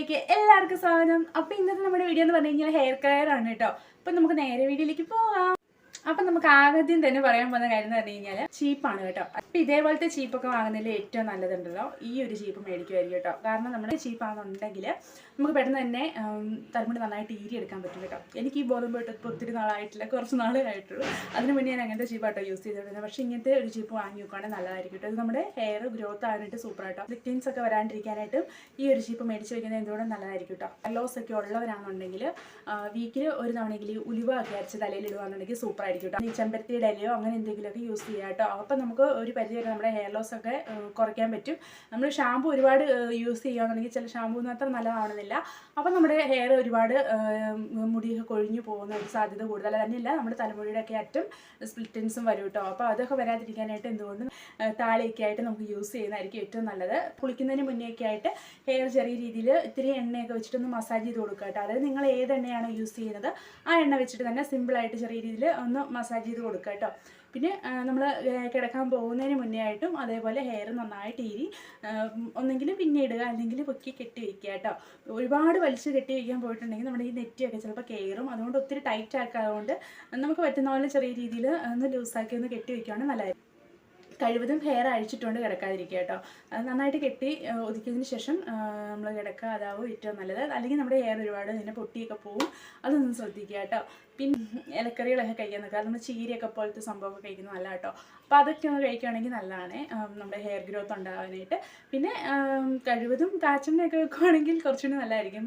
വീഡിയോയിലേക്ക് എല്ലാവർക്കും സ്വാഗതം. അപ്പോൾ ഇന്നത്തെ നമ്മുടെ വീഡിയോ എന്ന് പറഞ്ഞു കഴിഞ്ഞാൽ ഹെയർ കെയർ ആണ് കേട്ടോ. അപ്പം നമുക്ക് നേരെ വീഡിയോയിലേക്ക് പോകാം. അപ്പം നമുക്ക് ആദ്യം തന്നെ പറയാൻ പോകുന്ന കാര്യം എന്ന് പറഞ്ഞു കഴിഞ്ഞാൽ ചീപ്പാണ് കേട്ടോ. അപ്പം ഇതേപോലത്തെ ചീപ്പൊക്കെ വാങ്ങുന്നതിൽ ഏറ്റവും നല്ലതുണ്ടല്ലോ. ഈ ഒരു ചീപ്പ് മേടിക്കുമായിരിക്കും കേട്ടോ. കാരണം നമ്മുടെ ചീപ്പാണെന്നുണ്ടെങ്കിൽ നമുക്ക് പെട്ടെന്ന് തന്നെ തലമുടി നന്നായിട്ട് ഈരി എടുക്കാൻ പറ്റും കേട്ടോ. എനിക്ക് ഈ ബോധം പോയിട്ട് ഇപ്പോൾ ഒത്തിരി നാളായിട്ടില്ല. കുറച്ച് നാളേ ആയിട്ടുള്ളൂ. അതിന് മുന്നേ ഞാൻ അങ്ങനത്തെ ചീപ്പാട്ടോ യൂസ് ചെയ്തിട്ടുണ്ട് പക്ഷേ ഇങ്ങനത്തെ ഒരു ചീപ്പ് വാങ്ങി നോക്കുകയാണെങ്കിൽ നല്ലതായിരിക്കും കേട്ടോ. ഇത് നമ്മുടെ ഹെയർ ഗ്രോത്ത് ആകാനായിട്ട് സൂപ്പർ ആയിട്ടോ ലിക്റ്റിൻസ് ഒക്കെ വരാണ്ടിരിക്കാനായിട്ടും ഈ ഒരു ചീപ്പ് മേടിച്ച് വയ്ക്കുന്നത് എന്തുകൊണ്ടും നല്ലതായിരിക്കും കേട്ടോ ലോസ് ഒക്കെ ഉള്ളവരാണെന്നുണ്ടെങ്കിൽ വീക്കിൽ ഒരു തവണയെങ്കിലും ഉലുവ ഒക്കെ അരച്ച് തലയിൽ ഇടുകയാണെന്നുണ്ടെങ്കിൽ സൂപ്പർ ആയിരിക്കും കേട്ടോ. ഈ ചെമ്പരത്തിയുടെ ഇലയോ അങ്ങനെ എന്തെങ്കിലുമൊക്കെ യൂസ് ചെയ്യാം കേട്ടോ. അപ്പം നമുക്ക് ഒരു പരിധി നമ്മുടെ ഹെയർ ലോസ് ഒക്കെ കുറയ്ക്കാൻ പറ്റും. നമ്മൾ ഷാമ്പു ഒരുപാട് യൂസ് ചെയ്യുകയാണെന്നുണ്ടെങ്കിൽ ചില ഷാമ്പൂ അത്ര നല്ലതാവണമെന്നില്ല. അപ്പം നമ്മുടെ ഹെയർ ഒരുപാട് മുടിയൊക്കെ കൊഴിഞ്ഞു പോകുന്ന ഒരു സാധ്യത കൂടുതൽ. തന്നെയില്ല നമ്മുടെ തലമുടിയുടെ ഒക്കെ അറ്റം സ്പ്ലിറ്റൻസും വരും കേട്ടോ. അപ്പോൾ അതൊക്കെ വരാതിരിക്കാനായിട്ട് എന്തുകൊണ്ടും താളിയൊക്കെ ആയിട്ട് നമുക്ക് യൂസ് ചെയ്യുന്നതായിരിക്കും ഏറ്റവും നല്ലത്. കുളിക്കുന്നതിന് മുന്നേ ഒക്കെ ആയിട്ട് ഹെയർ ചെറിയ രീതിയിൽ ഇത്തിരി എണ്ണയൊക്കെ വെച്ചിട്ടൊന്ന് മസാജ് ചെയ്ത് കൊടുക്കുക കേട്ടോ. അതായത് നിങ്ങൾ ഏത് എണ്ണയാണോ യൂസ് ചെയ്യുന്നത് ആ എണ്ണ വെച്ചിട്ട് തന്നെ സിമ്പിളായിട്ട് ചെറിയ രീതിയിൽ ഒന്ന് മസാജ് ചെയ്ത് കൊടുക്കുക കേട്ടോ. പിന്നെ നമ്മൾ കിടക്കാൻ പോകുന്നതിന് മുന്നേ ആയിട്ടും അതേപോലെ ഹെയർ നന്നായിട്ട് ഇരി ഒന്നെങ്കിൽ പിന്നെ ഇടുക അല്ലെങ്കിൽ പൊക്കി കെട്ടി വയ്ക്കുക കേട്ടോ. ഒരുപാട് വലിച്ച് കെട്ടി വയ്ക്കാൻ പോയിട്ടുണ്ടെങ്കിൽ നമ്മുടെ ഈ നെറ്റിയൊക്കെ ചിലപ്പോൾ കയറും അതുകൊണ്ട് ഒത്തിരി ടൈറ്റ് ആക്കാതുകൊണ്ട് നമുക്ക് പറ്റുന്ന പോലെ ചെറിയ രീതിയിൽ ഒന്ന് ലൂസാക്കി ഒന്ന് കെട്ടി വയ്ക്കുകയാണെങ്കിൽ നല്ലതായിരിക്കും. കഴിവതും ഹെയർ അഴിച്ചിട്ടുകൊണ്ട് കിടക്കാതിരിക്കുക കേട്ടോ. അത് നന്നായിട്ട് കെട്ടി ഒതുക്കിയതിന് ശേഷം നമ്മൾ കിടക്കുക അതാവും ഏറ്റവും നല്ലത്. അല്ലെങ്കിൽ നമ്മുടെ ഹെയർ ഒരുപാട് ഇങ്ങനെ പൊട്ടിയൊക്കെ പോവും. അതൊന്നും ശ്രദ്ധിക്കുക കേട്ടോ. പിന്നെ ഇലക്കറികളൊക്കെ കഴിക്കാൻ നിൽക്കുക നമ്മൾ ചീരയൊക്കെ പോലത്തെ സംഭവമൊക്കെ കഴിക്കുന്നത് നല്ല കേട്ടോ അപ്പോൾ അതൊക്കെ ഒന്ന് കഴിക്കുകയാണെങ്കിൽ നല്ലതാണ്. നമ്മുടെ ഹെയർ ഗ്രോത്ത് ഉണ്ടാകാനായിട്ട് പിന്നെ കഴിവതും കാച്ചെണ്ണയൊക്കെ വെക്കുവാണെങ്കിൽ കുറച്ചുകൂടി നല്ലതായിരിക്കും.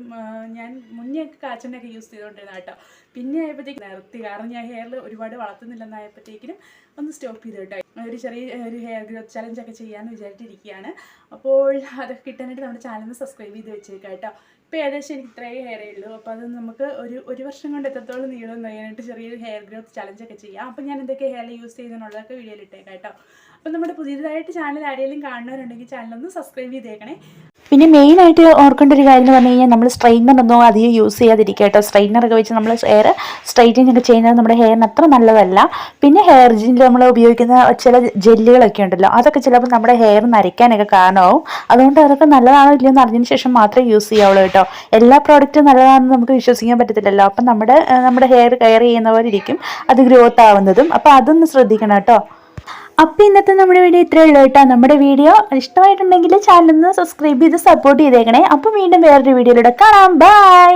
ഞാൻ മുന്നേ ഒക്കെ കാച്ചെണ്ണയൊക്കെ യൂസ് ചെയ്തുകൊണ്ടിരുന്ന കേട്ടോ. പിന്നെ ആയപ്പോഴത്തേക്ക് നിർത്തി. കാരണം ഞാൻ ഹെയറിൽ ഒരുപാട് വളർത്തുന്നില്ലെന്നായപ്പോഴത്തേക്കിനും ഒന്ന് സ്റ്റോപ്പ് ചെയ്ത് കേട്ടോ. ഒരു ചെറിയ ഒരു ഹെയർ ഗ്രോത്ത് ചലഞ്ച് ഒക്കെ ചെയ്യാമെന്ന് വിചാരിച്ചിരിക്കുകയാണ് അപ്പോൾ അതൊക്കെ കിട്ടാനായിട്ട് നമ്മുടെ ചാനൽ സബ്സ്ക്രൈബ് ചെയ്ത് വെച്ചേക്കാം കേട്ടോ. ഇപ്പോൾ ഏകദേശം എനിക്ക് ഇത്രയേ ഹെയറേ ഉള്ളൂ. അപ്പോൾ അത് നമുക്ക് ഒരു ഒരു വർഷം കൊണ്ട് എത്രത്തോളം നീളം നോയാനായിട്ട് ചെറിയൊരു ഹെയർ ഗ്രോത്ത് ചലഞ്ച് ഒക്കെ ചെയ്യാം. അപ്പോൾ ഞാൻ എന്തൊക്കെ ഹെയർ യൂസ് ചെയ്യുന്നുള്ളതൊക്കെ വീഡിയോയിൽ ഇട്ടേക്കാം കേട്ടോ. അപ്പോൾ നമ്മുടെ പുതിയതായിട്ട് ചാനൽ ആരെങ്കിലും കാണുന്നവരുണ്ടെങ്കിൽ ചാനലൊന്ന് സബ്സ്ക്രൈബ് ചെയ്തേക്കണേ. പിന്നെ മെയിൻ ആയിട്ട് ഓർക്കേണ്ട ഒരു കാര്യം എന്ന് പറഞ്ഞു കഴിഞ്ഞാൽ നമ്മൾ സ്ട്രെയിനർ ഒന്നും അധികം യൂസ് ചെയ്യാതിരിക്കുക കേട്ടോ. സ്ട്രെയിനറൊക്കെ വെച്ച് നമ്മൾ ഹെയർ സ്ട്രൈറ്റിംഗ് ഒക്കെ ചെയ്യുന്നത് നമ്മുടെ ഹെയറിന് അത്ര നല്ലതല്ല. പിന്നെ ഹെയർ ജിൽ നമ്മൾ ഉപയോഗിക്കുന്ന ചില ജെല്ലുകളൊക്കെ ഉണ്ടല്ലോ. അതൊക്കെ ചിലപ്പോൾ നമ്മുടെ ഹെയർ നരയ്ക്കാനൊക്കെ കാരണമാവും. അതുകൊണ്ട് അതൊക്കെ നല്ലതാണോ ഇല്ലയോ എന്ന് അറിഞ്ഞതിന് ശേഷം മാത്രമേ യൂസ് ചെയ്യാവുള്ളൂ കേട്ടോ. എല്ലാ പ്രോഡക്റ്റും നല്ലതാണെന്ന് നമുക്ക് വിശ്വസിക്കാൻ പറ്റത്തില്ലല്ലോ. അപ്പം നമ്മുടെ നമ്മുടെ ഹെയർ കെയർ ചെയ്യുന്ന പോലെ ഇരിക്കും. അത് ഗ്രോത്ത് ആവുന്നതും. അപ്പോൾ അതൊന്ന് ശ്രദ്ധിക്കണം കേട്ടോ. അപ്പോൾ ഇന്നത്തെ നമ്മുടെ വീഡിയോ ഇത്രയേ ഉള്ളൂ കേട്ടോ. നമ്മുടെ വീഡിയോ ഇഷ്ടമായിട്ടുണ്ടെങ്കിൽ ചാനൽ ഒന്ന് സബ്സ്ക്രൈബ് ചെയ്ത് സപ്പോർട്ട് ചെയ്തേക്കണേ. അപ്പോൾ വീണ്ടും വേറൊരു വീഡിയോയിലൂടെ കാണാം. ബൈ